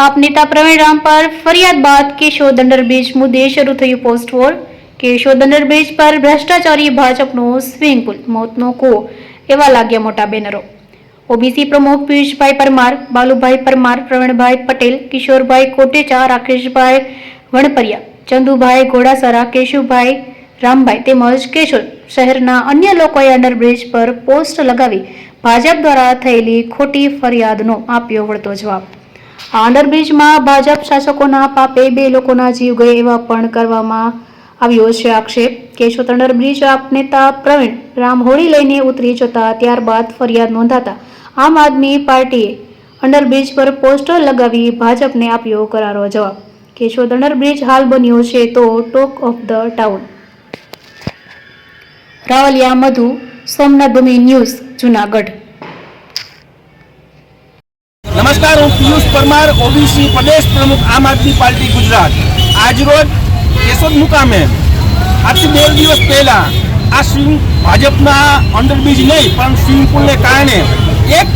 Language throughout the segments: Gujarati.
આપ નેતા પ્રવીણ રામ પર ફરિયાદ બાદ કેશોર દંડર બ્રિજ મુદ્દે શરૂ થયું પોસ્ટ વોર. દંડર બ્રિજ પર ભ્રષ્ટાચારી ભાજપનો સ્વિમિંગ પુલ, મોતનો કો એવા લાગ્યા મોટા બેનરો. ઓબીસી પ્રમુખ પિયુષભાઈ પરમાર, બાલુભાઈ પરમાર, પ્રવીણભાઈ પટેલ, કિશોરભાઈ કોટેચા, રાકેશભાઈ વણપરિયા, ચંદુભાઈ ઘોડાસરા, કેશુભાઈ રામભાઈ તેમજ કેશોદ શહેરના અન્ય લોકોએ અંડરબ્રિજ પર પોસ્ટ લગાવી ભાજપ દ્વારા થયેલી ખોટી ફરિયાદનો આપ્યો વળતો જવાબ. અંડરબ્રિજમાં ભાજપ શાસકોના પાપે બે લોકોના જીવ ગયે એવા પણ કરવામાં આવ્યો છે આક્ષેપ. કેશોદ અંડરબ્રિજ આપ નેતા પ્રવીણ રામ હોળી લઈને ઉતરી જતા ત્યારબાદ ફરિયાદ નોંધાતા આમ આદમી પાર્ટીએ અંડરબ્રિજ પર પોસ્ટર લગાવી ભાજપને આપ્યો કરારો જવાબ. કેશોદ અંડરબ્રિજ હાલ બન્યો છે તો talk of the town. Ravaliya Madhu, Somnath Bhumi news, Junagadh. નમસ્કાર, હું પિયુષ પરમાર ઓબીસી પ્રદેશ પ્રમુખ આમ આદમી પાર્ટી ગુજરાત. આજરોજ કેશોદ મુકામે આજથી બે દિવસ પહેલાં, આ સ્વિમિંગ ભાજપના અંડરબ્રિજ નહીં, પણ સ્વિમિંગ પુલને કારણે એક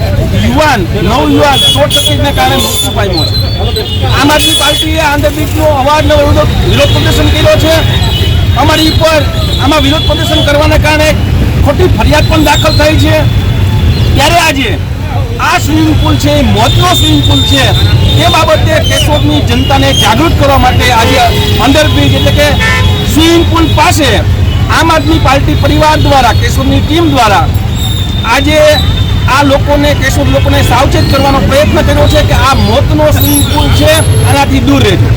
યુવાન, નવયુવાન શોર્ટ સર્કિટને કારણે મૃત્યુ પામ્યો છે. આમ આદમી પાર્ટીએ આ અંડરબ્રિજનો અવારનવાર વિરોધ વિરોધ પ્રદર્શન કર્યો છે. અમારી ઉપર આમાં વિરોધ પ્રદર્શન કરવાના કારણે ખોટી ફરિયાદ પણ દાખલ થઈ છે. ત્યારે આજે આ સ્વિમિંગ પુલ છે, એ મોતનો સ્વિમિંગ પુલ છે. એ બાબતે કેશોદની જનતાને જાગૃત કરવા માટે આજે અંડરબ્રિજ એટલે કે સ્વિમિંગ પુલ પાસે આમ આદમી પાર્ટી પરિવાર દ્વારા, કેશોદની ટીમ દ્વારા આજે આ લોકોને, કેશોદ લોકોને સાવચેત કરવાનો પ્રયત્ન કર્યો છે કે આ મોતનો સ્વિમિંગ પુલ છે, આનાથી દૂર રહેજો.